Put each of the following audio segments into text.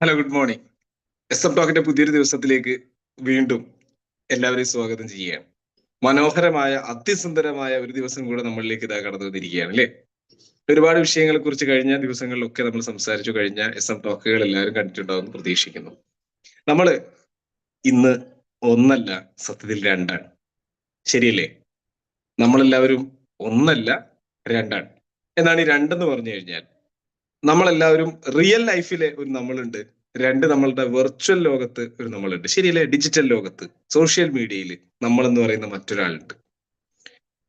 Hello good morning S M ടോക്കിന്റെ പുതിയൊരു ദിവസത്തിലേക്ക് വീണ്ടും എല്ലാവരെയും സ്വാഗതം ചെയ്യുകയാണ്. മനോഹരമായ അതിസുന്ദരമായ ഒരു ദിവസം കൂടെ നമ്മളിലേക്ക് ഇതാ കടന്നു വന്നിരിക്കുകയാണ് അല്ലേ? ഒരുപാട് വിഷയങ്ങളെ കുറിച്ച് കഴിഞ്ഞ ദിവസങ്ങളിലൊക്കെ നമ്മൾ സംസാരിച്ചു കഴിഞ്ഞ എസ് എം ടോക്കുകൾ എല്ലാവരും കണ്ടിട്ടുണ്ടാവുമെന്ന് പ്രതീക്ഷിക്കുന്നു. നമ്മൾ ഇന്ന് ഒന്നല്ല സത്യത്തിൽ രണ്ടാണ്. ശരിയല്ലേ? നമ്മളെല്ലാവരും ഒന്നല്ല രണ്ടാണ്. എന്നാണ് ഈ രണ്ടെന്ന് പറഞ്ഞു കഴിഞ്ഞാൽ നമ്മളെല്ലാവരും റിയൽ ലൈഫിലെ ഒരു നമ്മളുണ്ട്. രണ്ട് നമ്മളുടെ വെർച്വൽ ലോകത്ത് ഒരു നമ്മളുണ്ട്. ശരിയല്ലേ? ഡിജിറ്റൽ ലോകത്ത് സോഷ്യൽ മീഡിയയിൽ നമ്മൾ എന്ന് പറയുന്ന മറ്റൊരാളുണ്ട്.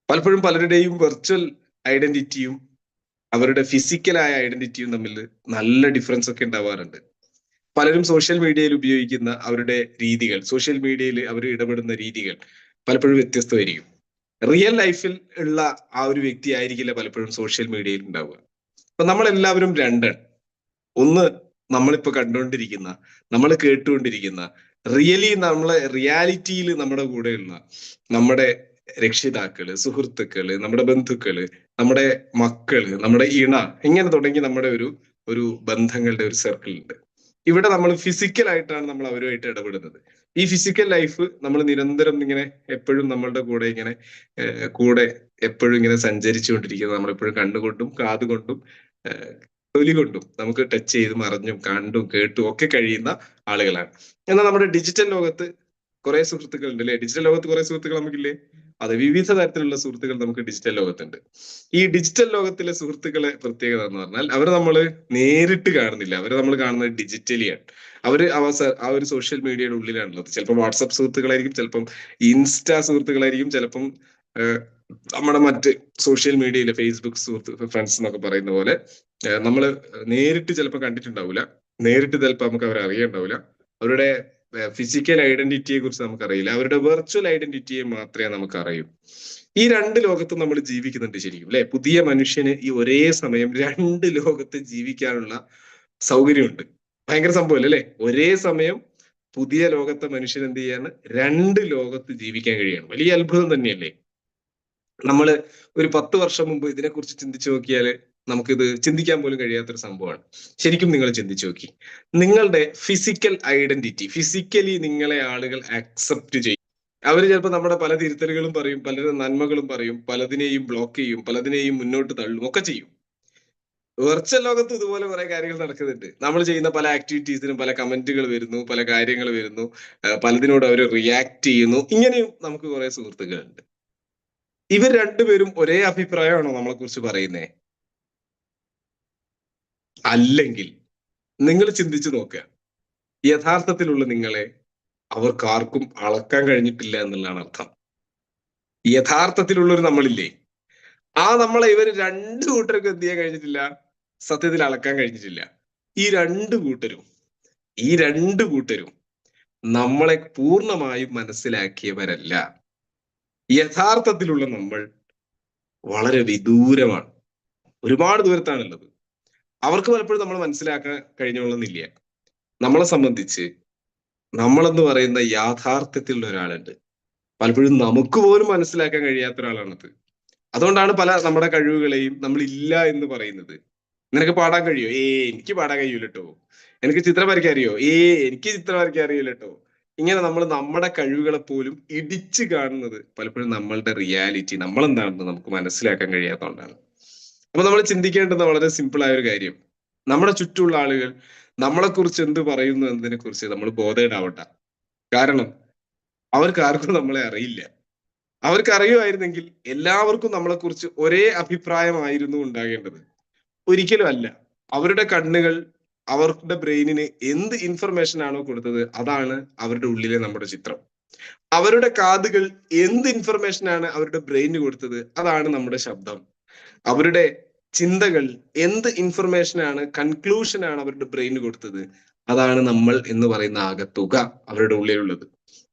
പലപ്പോഴും പലരുടെയും വെർച്വൽ ഐഡന്റിറ്റിയും അവരുടെ ഫിസിക്കലായ ഐഡന്റിറ്റിയും തമ്മിൽ നല്ല ഡിഫറൻസ് ഒക്കെ ഉണ്ടാവാറുണ്ട്. പലരും സോഷ്യൽ മീഡിയയിൽ ഉപയോഗിക്കുന്ന അവരുടെ രീതികൾ സോഷ്യൽ മീഡിയയിൽ അവർ ഇടപെടുന്ന രീതികൾ പലപ്പോഴും വ്യത്യസ്തമായിരിക്കും. റിയൽ ലൈഫിൽ ഉള്ള ആ ഒരു വ്യക്തി ആയിരിക്കില്ല പലപ്പോഴും സോഷ്യൽ മീഡിയയിൽ ഉണ്ടാവുക. അപ്പൊ നമ്മളെല്ലാവരും രണ്ട്. ഒന്ന് നമ്മളിപ്പോ കണ്ടുകൊണ്ടിരിക്കുന്ന നമ്മൾ കേട്ടുകൊണ്ടിരിക്കുന്ന റിയലി നമ്മളെ റിയാലിറ്റിയിൽ നമ്മുടെ കൂടെയുള്ള നമ്മുടെ രക്ഷിതാക്കൾ സുഹൃത്തുക്കൾ നമ്മുടെ ബന്ധുക്കൾ നമ്മുടെ മക്കൾ നമ്മുടെ ഇണ ഇങ്ങനെ തുടങ്ങി നമ്മുടെ ഒരു ഒരു ബന്ധങ്ങളുടെ ഒരു സർക്കിൾ ഉണ്ട്. ഇവിടെ നമ്മൾ ഫിസിക്കൽ ആയിട്ടാണ് നമ്മൾ അവരുമായിട്ട് ഇടപെടുന്നത്. ഈ ഫിസിക്കൽ ലൈഫ് നമ്മൾ നിരന്തരം ഇങ്ങനെ എപ്പോഴും നമ്മളുടെ കൂടെ ഇങ്ങനെ കൂടെ എപ്പോഴും ഇങ്ങനെ സഞ്ചരിച്ചുകൊണ്ടിരിക്കുന്നത് നമ്മളെപ്പോഴും കണ്ണുകൊണ്ടും കാതുകൊണ്ടും തൊലി കൊണ്ടും നമുക്ക് ടച്ച് ചെയ്ത് മറിഞ്ഞും കണ്ടും കേട്ടും ഒക്കെ കഴിയുന്ന ആളുകളാണ്. എന്നാൽ നമ്മുടെ ഡിജിറ്റൽ ലോകത്ത് കുറെ സുഹൃത്തുക്കൾ ഉണ്ട് അല്ലെ ഡിജിറ്റൽ ലോകത്ത് കുറെ സുഹൃത്തുക്കൾ നമുക്കില്ലേ? അതെ വിവിധ തരത്തിലുള്ള സുഹൃത്തുക്കൾ നമുക്ക് ഡിജിറ്റൽ ലോകത്തുണ്ട്. ഈ ഡിജിറ്റൽ ലോകത്തിലെ സുഹൃത്തുക്കളെ പ്രത്യേകത എന്ന് പറഞ്ഞാൽ അവർ നമ്മൾ നേരിട്ട് കാണുന്നില്ല. അവർ നമ്മൾ കാണുന്നത് ഡിജിറ്റലിയാണ് അവർ അവസ ആ ഒരു സോഷ്യൽ മീഡിയയുടെ ഉള്ളിലാണുള്ളത്. ചിലപ്പോൾ വാട്സപ്പ് സുഹൃത്തുക്കളായിരിക്കും ചിലപ്പം ഇൻസ്റ്റാ സുഹൃത്തുക്കളായിരിക്കും ചിലപ്പം നമ്മുടെ മറ്റ് സോഷ്യൽ മീഡിയയിലെ ഫേസ്ബുക്ക് സുഹൃത്ത് ഫ്രണ്ട്സ് എന്നൊക്കെ പറയുന്ന പോലെ നമ്മൾ നേരിട്ട് ചിലപ്പോൾ കണ്ടിട്ടുണ്ടാവില്ല നേരിട്ട് ചിലപ്പോൾ നമുക്ക് അവരെ അറിയണ്ടാവില്ല അവരുടെ ഫിസിക്കൽ ഐഡന്റിറ്റിയെ കുറിച്ച് നമുക്കറിയില്ല അവരുടെ വെർച്വൽ ഐഡന്റിറ്റിയെ മാത്രമേ നമുക്ക് അറിയൂ. ഈ രണ്ട് ലോകത്തും നമ്മൾ ജീവിക്കുന്നുണ്ട് ശരിക്കും അല്ലെ? പുതിയ മനുഷ്യന് ഈ ഒരേ സമയം രണ്ട് ലോകത്ത് ജീവിക്കാനുള്ള സൗകര്യമുണ്ട്. ഭയങ്കര സംഭവമല്ലേ അല്ലെ? ഒരേ സമയം പുതിയ ലോകത്തെ മനുഷ്യൻ എന്ത് ചെയ്യാണ് രണ്ട് ലോകത്ത് ജീവിക്കാൻ കഴിയാണ്. വലിയ അത്ഭുതം തന്നെയല്ലേ? നമ്മൾ ഒരു പത്ത് വർഷം മുമ്പ് ഇതിനെക്കുറിച്ച് ചിന്തിച്ചു നോക്കിയാൽ നമുക്കിത് ചിന്തിക്കാൻ പോലും കഴിയാത്തൊരു സംഭവമാണ്. ശരിക്കും നിങ്ങൾ ചിന്തിച്ചു നോക്കി. നിങ്ങളുടെ ഫിസിക്കൽ ഐഡന്റിറ്റി ഫിസിക്കലി നിങ്ങളെ ആളുകൾ അക്സെപ്റ്റ് ചെയ്യും. അവർ ചിലപ്പോൾ നമ്മുടെ പല തിരുത്തലുകളും പറയും പലരുടെ നന്മകളും പറയും പലതിനെയും ബ്ലോക്ക് ചെയ്യും പലതിനെയും മുന്നോട്ട് തള്ളും ഒക്കെ ചെയ്യും. വെർച്വൽ ലോകത്ത് ഇതുപോലെ കുറെ കാര്യങ്ങൾ നടക്കുന്നുണ്ട്. നമ്മൾ ചെയ്യുന്ന പല ആക്ടിവിറ്റീസിനും പല കമന്റുകൾ വരുന്നു പല കാര്യങ്ങൾ വരുന്നു. പലതിനോട് അവർ റിയാക്ട് ചെയ്യുന്നു. ഇങ്ങനെയും നമുക്ക് കുറെ സുഹൃത്തുക്കളുണ്ട്. ഇവർ രണ്ടുപേരും ഒരേ അഭിപ്രായമാണോ നമ്മളെ കുറിച്ച് പറയുന്നേ? അല്ലെങ്കിൽ നിങ്ങൾ ചിന്തിച്ചു നോക്കുക. യഥാർത്ഥത്തിലുള്ള നിങ്ങളെ അവർക്ക് ആർക്കും അളക്കാൻ കഴിഞ്ഞിട്ടില്ല എന്നുള്ളതാണ് അർത്ഥം. യഥാർത്ഥത്തിലുള്ളൊരു നമ്മളില്ലേ? ആ നമ്മളെ ഇവർ രണ്ട് കൂട്ടർക്കും എന്ത് ചെയ്യാൻ കഴിഞ്ഞിട്ടില്ല? സത്യത്തിൽ അളക്കാൻ കഴിഞ്ഞിട്ടില്ല. ഈ രണ്ട് കൂട്ടരും ഈ രണ്ട് കൂട്ടരും നമ്മളെ പൂർണമായും മനസ്സിലാക്കിയവരല്ല. യഥാർത്ഥത്തിലുള്ള നമ്മൾ വളരെ വിദൂരമാണ്. ഒരുപാട് ദൂരത്താണുള്ളത്. അവർക്ക് പലപ്പോഴും നമ്മൾ മനസ്സിലാക്കാൻ കഴിഞ്ഞോളുന്നില്ല നമ്മളെ സംബന്ധിച്ച് നമ്മളെന്ന് പറയുന്ന യാഥാർത്ഥ്യത്തിലുള്ള ഒരാളുണ്ട്. പലപ്പോഴും നമുക്ക് പോലും മനസ്സിലാക്കാൻ കഴിയാത്ത ഒരാളാണത്. അതുകൊണ്ടാണ് പല നമ്മുടെ കഴിവുകളെയും നമ്മൾ ഇല്ല എന്ന് പറയുന്നത്. നിനക്ക് പാടാൻ കഴിയോ? ഏ എനിക്ക് പാടാൻ കഴിയൂല കേട്ടോ എനിക്ക് ചിത്രം വരയ്ക്കാൻ അറിയോ? ഏ എനിക്ക് ചിത്രം വരയ്ക്കാൻ അറിയില്ല കേട്ടോ ഇങ്ങനെ നമ്മൾ നമ്മുടെ കഴിവുകളെ പോലും ഇടിച്ചു കാണുന്നത് പലപ്പോഴും നമ്മളുടെ റിയാലിറ്റി നമ്മൾ എന്താണെന്ന് നമുക്ക് മനസ്സിലാക്കാൻ കഴിയാത്തതുകൊണ്ടാണ്. അപ്പൊ നമ്മൾ ചിന്തിക്കേണ്ടുന്ന വളരെ സിമ്പിൾ ആയ ഒരു കാര്യം. നമ്മുടെ ചുറ്റുമുള്ള ആളുകൾ നമ്മളെ കുറിച്ച് എന്ത് പറയുന്നു എന്നതിനെ കുറിച്ച് നമ്മൾ ബോധേഡാവട്ടെ കാരണം അവർക്ക് ആർക്കും നമ്മളെ അറിയില്ല. അവർക്ക് അറിയുമായിരുന്നെങ്കിൽ എല്ലാവർക്കും നമ്മളെ കുറിച്ച് ഒരേ അഭിപ്രായമായിരുന്നു ഉണ്ടാകേണ്ടത്. ഒരിക്കലും അല്ല അവരുടെ കണ്ണുകൾ അവരുടെ ബ്രെയിനിന് എന്ത് ഇൻഫർമേഷൻ ആണോ കൊടുത്തത് അതാണ് അവരുടെ ഉള്ളിലെ നമ്മുടെ ചിത്രം. അവരുടെ കാതുകൾ എന്ത് ഇൻഫർമേഷൻ ആണ് അവരുടെ ബ്രെയിനിന് കൊടുത്തത് അതാണ് നമ്മുടെ ശബ്ദം. അവരുടെ ചിന്തകൾ എന്ത് ഇൻഫർമേഷൻ ആണ് കൺക്ലൂഷൻ ആണ് അവരുടെ ബ്രെയിന് കൊടുത്തത് അതാണ് നമ്മൾ എന്ന് പറയുന്ന ആകത്തുക അവരുടെ ഉള്ളിലുള്ളത്.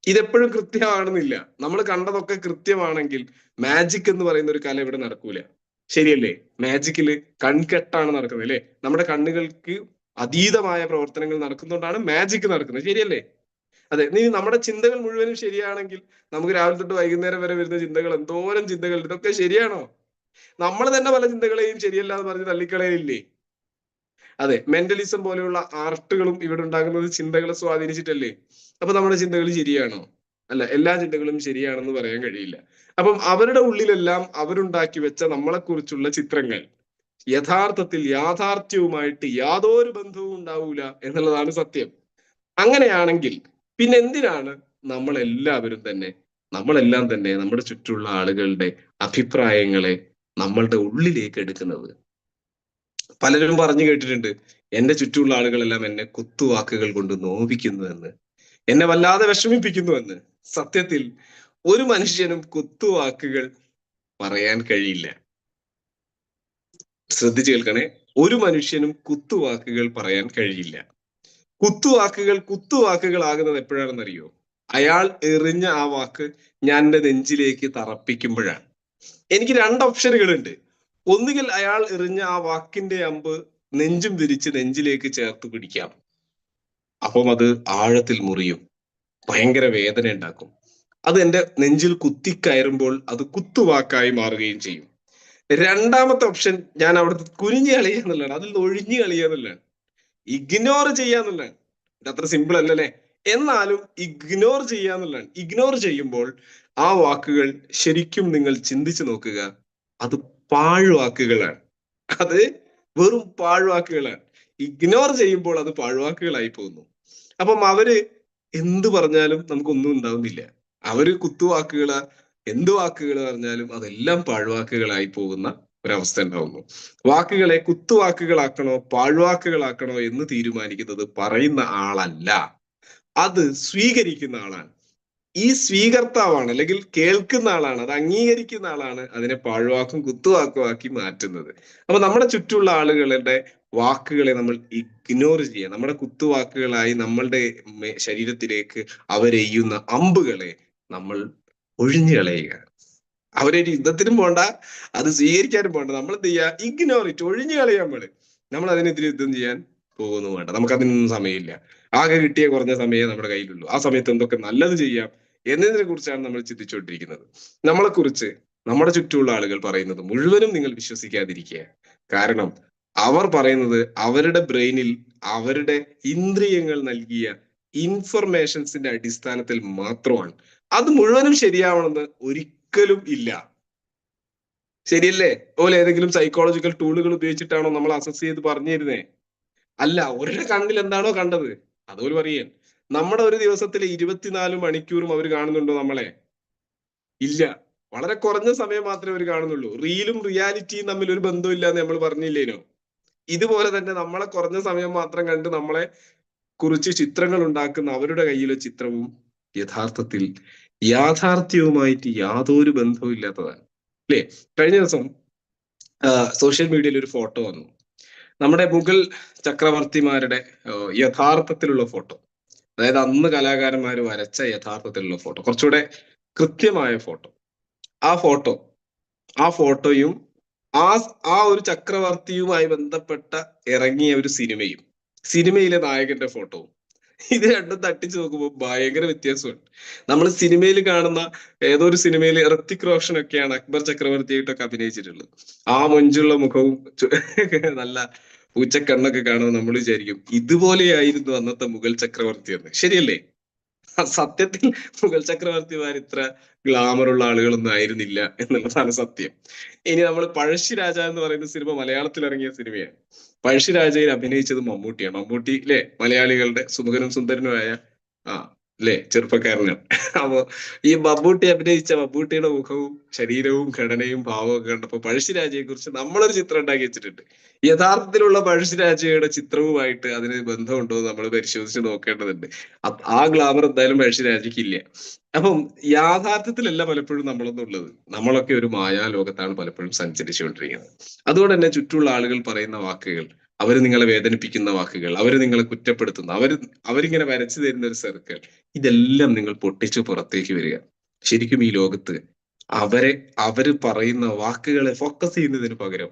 ഇതെപ്പോഴും കൃത്യമാണെന്നില്ല. നമ്മൾ കണ്ടതൊക്കെ കൃത്യമാണെങ്കിൽ മാജിക് എന്ന് പറയുന്ന ഒരു കല ഇവിടെ നടക്കൂല. ശരിയല്ലേ? മാജിക്കിൽ കൺകെട്ടാണ് നടക്കുന്നത് അല്ലെ? നമ്മുടെ കണ്ണുകൾക്ക് അതീതമായ പ്രവർത്തനങ്ങൾ നടക്കുന്നതുകൊണ്ടാണ് മാജിക് നടക്കുന്നത്. ശരിയല്ലേ? അതെ നീ നമ്മുടെ ചിന്തകൾ മുഴുവനും ശരിയാണെങ്കിൽ നമുക്ക് രാവിലെ തൊട്ട് വൈകുന്നേരം വരെ വരുന്ന ചിന്തകൾ എന്തോരം ചിന്തകൾ ഇതൊക്കെ ശരിയാണോ? നമ്മൾ തന്നെ പല ചിന്തകളെയും ശരിയല്ല എന്ന് പറഞ്ഞ് തള്ളിക്കളയില്ലേ അതെ മെന്റലിസം പോലെയുള്ള ആർട്ടുകളും ഇവിടെ ഉണ്ടാകുന്നത് ചിന്തകളെ സ്വാധീനിച്ചിട്ടല്ലേ? അപ്പൊ നമ്മുടെ ചിന്തകൾ ശരിയാണോ? അല്ല എല്ലാ ചിന്തകളും ശരിയാണെന്ന് പറയാൻ കഴിയില്ല. അപ്പം അവരുടെ ഉള്ളിലെല്ലാം അവരുണ്ടാക്കി വെച്ച നമ്മളെ കുറിച്ചുള്ള ചിത്രങ്ങൾ യഥാർത്ഥത്തിൽ യാഥാർത്ഥ്യവുമായിട്ട് യാതൊരു ബന്ധവും ഉണ്ടാവൂല എന്നുള്ളതാണ് സത്യം. അങ്ങനെയാണെങ്കിൽ പിന്നെ എന്തിനാണ് നമ്മൾ എല്ലാവരും തന്നെ നമ്മളെല്ലാം തന്നെ നമ്മുടെ ചുറ്റുമുള്ള ആളുകളുടെ അഭിപ്രായങ്ങളെ നമ്മളുടെ ഉള്ളിലേക്ക് എടുക്കുന്നത്? പലരും പറഞ്ഞു കേട്ടിട്ടുണ്ട് എന്റെ ചുറ്റുമുള്ള ആളുകളെല്ലാം എന്നെ കുത്തുവാക്കുകൾ കൊണ്ട് നോവിക്കുന്നുവെന്ന് എന്നെ വല്ലാതെ വിഷമിപ്പിക്കുന്നുവെന്ന്. സത്യത്തിൽ ഒരു മനുഷ്യനും കുത്തുവാക്കുകൾ പറയാൻ കഴിയില്ല. ശ്രദ്ധിച്ചു കേൾക്കണേ. ഒരു മനുഷ്യനും കുത്തുവാക്കുകൾ പറയാൻ കഴിയില്ല. കുത്തുവാക്കുകൾ കുത്തുവാക്കുകളാകുന്നത് എപ്പോഴാണെന്നറിയോ? അയാൾ എറിഞ്ഞ ആ വാക്ക് ഞാൻ എന്റെ നെഞ്ചിലേക്ക് തറപ്പിക്കുമ്പോഴാണ്. എനിക്ക് രണ്ട് ഓപ്ഷനുകളുണ്ട്. ഒന്നുകിൽ അയാൾ എറിഞ്ഞ ആ വാക്കിന്റെ അമ്പ് നെഞ്ചും വിരിച്ച് നെഞ്ചിലേക്ക് ചേർത്ത് പിടിക്കാം. അപ്പം അത് ആഴത്തിൽ മുറിയും. ഭയങ്കര വേദന ഉണ്ടാക്കും അത് എന്റെ നെഞ്ചിൽ കുത്തിക്കയറുമ്പോൾ അത് കുത്തുവാക്കായി മാറുകയും ചെയ്യും. രണ്ടാമത്തെ ഓപ്ഷൻ ഞാൻ അവിടുത്തെ കുനിഞ്ഞു കളിയുക എന്നുള്ളതാണ്. അതിൽ നിന്ന് ഒഴിഞ്ഞു കളിയുക എന്നുള്ളതാണ്. ഇഗ്നോർ ചെയ്യുക എന്നുള്ളതാണ്. ഇത് അത്ര സിമ്പിൾ അല്ലല്ലേ എന്നാലും ഇഗ്നോർ ചെയ്യുക എന്നുള്ളതാണ്. ഇഗ്നോർ ചെയ്യുമ്പോൾ ആ വാക്കുകൾ ശരിക്കും നിങ്ങൾ ചിന്തിച്ചു നോക്കുക. അത് പാഴ്വാക്കുകളാണ്. അത് വെറും പാഴ്വാക്കുകളാണ്. ഇഗ്നോർ ചെയ്യുമ്പോൾ അത് പാഴ്വാക്കുകളായി പോകുന്നു. അപ്പം അവർ എന്ത് പറഞ്ഞാലും നമുക്കൊന്നും ഉണ്ടാവുന്നില്ല. അവർ കുത്തുവാക്കുകൾ എന്ത് വാക്കുകൾ പറഞ്ഞാലും അതെല്ലാം പാഴ്വാക്കുകളായി പോകുന്ന ഒരവസ്ഥ ഉണ്ടാവുന്നു. വാക്കുകളെ കുത്തുവാക്കുകളാക്കണോ പാഴ്വാക്കുകളാക്കണോ എന്ന് തീരുമാനിക്കുന്നത് പറയുന്ന ആളല്ല. അത് സ്വീകരിക്കുന്ന ആളാണ്. ഈ സ്വീകർത്താവാണ് അല്ലെങ്കിൽ കേൾക്കുന്ന ആളാണ് അത് അംഗീകരിക്കുന്ന ആളാണ് അതിനെ പാഴ്വാക്കും കുത്തുവാക്കുമാക്കി മാറ്റുന്നത്. അപ്പൊ നമ്മുടെ ചുറ്റുമുള്ള ആളുകളുടെ വാക്കുകളെ നമ്മൾ ഇഗ്നോർ ചെയ്യുക. നമ്മുടെ കുത്തുവാക്കുകളായി നമ്മളുടെ ശരീരത്തിലേക്ക് അവരെയ്യുന്ന അമ്പുകളെ നമ്മൾ ഒഴിഞ്ഞു കളയുക. അവരൊരു യുദ്ധത്തിനും പോണ്ട അത് സ്വീകരിക്കാനും പോണ്ട. നമ്മൾ എന്ത് ചെയ്യുക? ഇഗ്നോർ ഇറ്റ് ഒഴിഞ്ഞു കളയാൻ പാട് നമ്മൾ അതിനെതിരെ യുദ്ധം ചെയ്യാൻ പോകുന്നു വേണ്ട. നമുക്ക് അതിനൊന്നും സമയമില്ല. ആകെ കിട്ടിയ കുറഞ്ഞ സമയമേ നമ്മുടെ കയ്യിലുള്ളൂ. ആ സമയത്ത് എന്തൊക്കെ നല്ലത് ചെയ്യാം എന്നതിനെ കുറിച്ചാണ് നമ്മൾ ചിന്തിച്ചുകൊണ്ടിരിക്കുന്നത്. നമ്മളെ കുറിച്ച് നമ്മുടെ ചുറ്റുമുള്ള ആളുകൾ പറയുന്നത് മുഴുവനും നിങ്ങൾ വിശ്വസിക്കാതിരിക്കുക. കാരണം അവർ പറയുന്നത് അവരുടെ ബ്രെയിനിൽ അവരുടെ ഇന്ദ്രിയങ്ങൾ നൽകിയ ഇൻഫർമേഷൻസിന്റെ അടിസ്ഥാനത്തിൽ മാത്രമാണ്. അത് മുഴുവനും ശരിയാവണമെന്ന് ഒരിക്കലും ഇല്ല. ശരിയല്ലേ? അതുപോലെ ഏതെങ്കിലും സൈക്കോളജിക്കൽ ടൂളുകൾ ഉപയോഗിച്ചിട്ടാണോ നമ്മൾ അസസ് ചെയ്ത് പറഞ്ഞു തരുന്നേ അല്ല അവരുടെ കണ്ണിൽ എന്താണോ കണ്ടത്? അതുപോലെ പറയാൻ. നമ്മുടെ ഒരു ദിവസത്തിലെ ഇരുപത്തിനാല് മണിക്കൂറും അവർ കാണുന്നുണ്ടോ നമ്മളെ? ഇല്ല. വളരെ കുറഞ്ഞ സമയം മാത്രമേ അവർ കാണുന്നുള്ളൂ. റീലും റിയാലിറ്റിയും തമ്മിൽ ഒരു ബന്ധമില്ല എന്ന് നമ്മൾ പറഞ്ഞില്ലേനോ? ഇതുപോലെ തന്നെ നമ്മളെ കുറഞ്ഞ സമയം മാത്രം കണ്ട് നമ്മളെ കുറിച്ച് ചിത്രങ്ങൾ ഉണ്ടാക്കുന്ന അവരുടെ കയ്യിലെ ചിത്രവും യഥാർത്ഥത്തിൽ യാഥാർത്ഥ്യവുമായിട്ട് യാതൊരു ബന്ധവും ഇല്ലാത്തതാണ് അല്ലേ? കഴിഞ്ഞ ദിവസം സോഷ്യൽ മീഡിയയിൽ ഒരു ഫോട്ടോ വന്നു. നമ്മുടെ മുഗൾ ചക്രവർത്തിമാരുടെ യഥാർത്ഥത്തിലുള്ള ഫോട്ടോ. അതായത് അന്ന് കലാകാരന്മാർ വരച്ച യഥാർത്ഥത്തിലുള്ള ഫോട്ടോ. കുറച്ചുകൂടെ കൃത്യമായ ഫോട്ടോ. ആ ഫോട്ടോ ആ ഫോട്ടോയും ആ ആ ഒരു ചക്രവർത്തിയുമായി ബന്ധപ്പെട്ട ഇറങ്ങിയ ഒരു സിനിമയും സിനിമയിലെ നായകന്റെ ഫോട്ടോ. ഇത് രണ്ടും തട്ടിച്ചു നോക്കുമ്പോൾ ഭയങ്കര വ്യത്യാസമുണ്ട്. നമ്മൾ സിനിമയിൽ കാണുന്ന ഏതോ ഒരു സിനിമയിൽ ഋത്തിക് റോഷൻ ഒക്കെയാണ് അക്ബർ ചക്രവർത്തിയായിട്ടൊക്കെ അഭിനയിച്ചിട്ടുള്ളത്. ആ മൊഞ്ചുള്ള മുഖവും നല്ല പൂച്ചക്കണ്ണൊക്കെ കാണുമ്പോൾ നമ്മൾ വിചാരിക്കും ഇതുപോലെയായിരുന്നു അന്നത്തെ മുഗൾ ചക്രവർത്തി എന്ന് ശരിയല്ലേ സത്യത്തിൽ മുഗൾ ചക്രവർത്തിമാർ ഇത്ര ഗ്ലാമർ ഉള്ള ആളുകളൊന്നും ആയിരുന്നില്ല എന്നുള്ളതാണ് സത്യം. ഇനി നമ്മൾ പഴശ്ശിരാജ എന്ന് പറയുന്ന സിനിമ മലയാളത്തിൽ ഇറങ്ങിയ സിനിമയാണ്. പഴശ്ശിരാജയിൽ അഭിനയിച്ചത് മമ്മൂട്ടിയാണ്. മമ്മൂട്ടി അല്ലെ മലയാളികളുടെ സുമുഖനും സുന്ദരനുമായ ആ അല്ലെ ചെറുപ്പക്കാരനാണ് അപ്പോ ഈ മമ്മൂട്ടി അഭിനയിച്ച മമ്മൂട്ടിയുടെ മുഖവും ശരീരവും ഘടനയും ഭാവവും ഒക്കെ കണ്ടപ്പോ പഴശ്ശിരാജയെ കുറിച്ച് നമ്മളൊരു ചിത്രം ഉണ്ടാക്കി വെച്ചിട്ടുണ്ട്. യഥാർത്ഥത്തിലുള്ള പഴശ്ശിരാജയുടെ ചിത്രവുമായിട്ട് അതിന് ബന്ധമുണ്ടോ എന്ന് നമ്മൾ പരിശോധിച്ച് നോക്കേണ്ടതുണ്ട്. ആ ഗ്ലാമർ എന്തായാലും പഴശ്ശിരാജയ്ക്ക് ഇല്ല. അപ്പം യാഥാർത്ഥ്യത്തിലല്ല പലപ്പോഴും നമ്മളൊന്നുള്ളത്. നമ്മളൊക്കെ ഒരു മായാലോകത്താണ് പലപ്പോഴും സഞ്ചരിച്ചുകൊണ്ടിരിക്കുന്നത്. അതുകൊണ്ട് തന്നെ ചുറ്റുമുള്ള ആളുകൾ പറയുന്ന വാക്കുകൾ അവർ നിങ്ങളെ വേദനിപ്പിക്കുന്ന വാക്കുകൾ അവർ നിങ്ങളെ കുറ്റപ്പെടുത്തുന്ന അവർ അവരിങ്ങനെ വരച്ചു തരുന്ന ഒരു സർക്കിൾ ഇതെല്ലാം നിങ്ങൾ പൊട്ടിച്ച് പുറത്തേക്ക് വരിക. ശരിക്കും ഈ ലോകത്ത് അവരെ അവർ പറയുന്ന വാക്കുകളെ ഫോക്കസ് ചെയ്യുന്നതിന് പകരം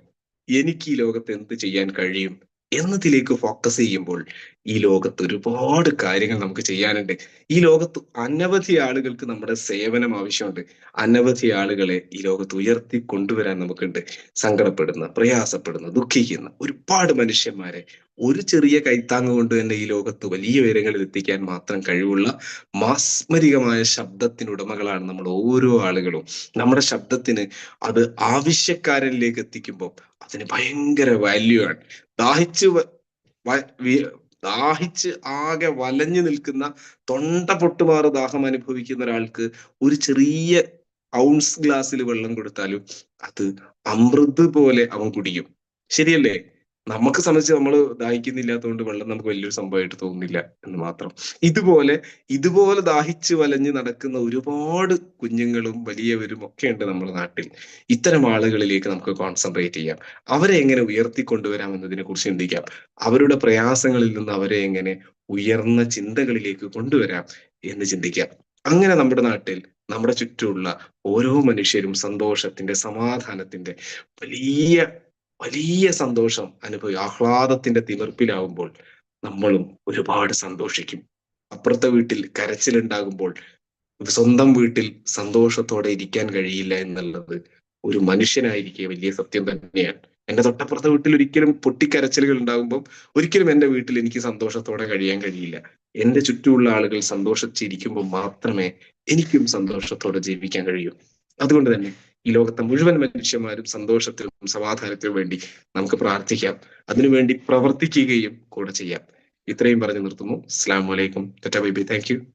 എനിക്ക് ഈ ലോകത്ത് എന്ത് ചെയ്യാൻ കഴിയും എന്നതിലേക്ക് ഫോക്കസ് ചെയ്യുമ്പോൾ ഈ ലോകത്ത് ഒരുപാട് കാര്യങ്ങൾ നമുക്ക് ചെയ്യാനുണ്ട്. ഈ ലോകത്ത് അനവധി ആളുകൾക്ക് നമ്മുടെ സേവനം ആവശ്യമുണ്ട്. അനവധി ആളുകളെ ഈ ലോകത്ത് ഉയർത്തി കൊണ്ടുവരാൻ നമുക്കുണ്ട്. സങ്കടപ്പെടുന്ന പ്രയാസപ്പെടുന്ന ദുഃഖിക്കുന്ന ഒരുപാട് മനുഷ്യന്മാരെ ഒരു ചെറിയ കൈത്താങ് കൊണ്ട് തന്നെ ഈ ലോകത്ത് വലിയ ഉയരങ്ങളിൽ എത്തിക്കാൻ മാത്രം കഴിവുള്ള മാസ്മരികമായ ശബ്ദത്തിനുടമകളാണ് നമ്മൾ ഓരോ ആളുകളും. നമ്മുടെ ശബ്ദത്തിന് അത് ആവശ്യക്കാരനിലേക്ക് എത്തിക്കുമ്പോൾ അതിന് ഭയങ്കര വാല്യൂ ആണ്. ദാഹിച്ച് ദാഹിച്ച് ആകെ വലഞ്ഞു നിൽക്കുന്ന തൊണ്ട പൊട്ടുമാറ് ദാഹം അനുഭവിക്കുന്ന ഒരാൾക്ക് ഒരു ചെറിയ ഔൺസ് ഗ്ലാസ്സിൽ വെള്ളം കൊടുത്താലും അത് അമൃത് പോലെ അവൻ കുടിക്കും. ശരിയല്ലേ? നമുക്ക് സംബന്ധിച്ച് നമ്മൾ ദാഹിക്കുന്നില്ലാത്തതുകൊണ്ട് വെള്ളം നമുക്ക് വലിയൊരു സംഭവമായിട്ട് തോന്നുന്നില്ല എന്ന് മാത്രം. ഇതുപോലെ ഇതുപോലെ ദാഹിച്ച് വലഞ്ഞ് നടക്കുന്ന ഒരുപാട് കുഞ്ഞുങ്ങളും വലിയവരും ഒക്കെ ഉണ്ട് നമ്മുടെ നാട്ടിൽ. ഇത്തരം ആളുകളിലേക്ക് നമുക്ക് കോൺസെൻട്രേറ്റ് ചെയ്യാം. അവരെ എങ്ങനെ ഉയർത്തിക്കൊണ്ടുവരാം എന്നതിനെ കുറിച്ച് ചിന്തിക്കാം. അവരുടെ പ്രയാസങ്ങളിൽ നിന്ന് അവരെ എങ്ങനെ ഉയർന്ന ചിന്തകളിലേക്ക് കൊണ്ടുവരാം എന്ന് ചിന്തിക്കാം. അങ്ങനെ നമ്മുടെ നാട്ടിൽ നമ്മുടെ ചുറ്റുമുള്ള ഓരോ മനുഷ്യരും സന്തോഷത്തിന്റെ സമാധാനത്തിന്റെ വലിയ വലിയ സന്തോഷം അനുഭവി ആഹ്ലാദത്തിന്റെ തിമിർപ്പിലാവുമ്പോൾ നമ്മളും ഒരുപാട് സന്തോഷിക്കും. അപ്പുറത്തെ വീട്ടിൽ കരച്ചിലുണ്ടാകുമ്പോൾ സ്വന്തം വീട്ടിൽ സന്തോഷത്തോടെ ഇരിക്കാൻ കഴിയില്ല എന്നുള്ളത് ഒരു മനുഷ്യനായിരിക്കെ വലിയ സത്യം തന്നെയാണ്. എന്റെ തൊട്ടപ്പുറത്തെ വീട്ടിൽ ഒരിക്കലും പൊട്ടിക്കരച്ചിലുകൾ ഉണ്ടാകുമ്പോൾ ഒരിക്കലും എന്റെ വീട്ടിൽ എനിക്ക് സന്തോഷത്തോടെ കഴിയാൻ കഴിയില്ല. എന്റെ ചുറ്റുമുള്ള ആളുകൾ സന്തോഷിച്ചിരിക്കുമ്പോൾ മാത്രമേ എനിക്കും സന്തോഷത്തോടെ ജീവിക്കാൻ കഴിയൂ. അതുകൊണ്ട് തന്നെ ഈ ലോകത്തെ മുഴുവൻ മനുഷ്യന്മാരും സന്തോഷത്തിനും സമാധാനത്തിനും വേണ്ടി നമുക്ക് പ്രാർത്ഥിക്കാം. അതിനുവേണ്ടി പ്രവർത്തിക്കുകയും കൂടെ ചെയ്യാം. ഇത്രയും പറഞ്ഞു നിർത്തുന്നു. അസ്സാം വലൈക്കും താങ്ക് യു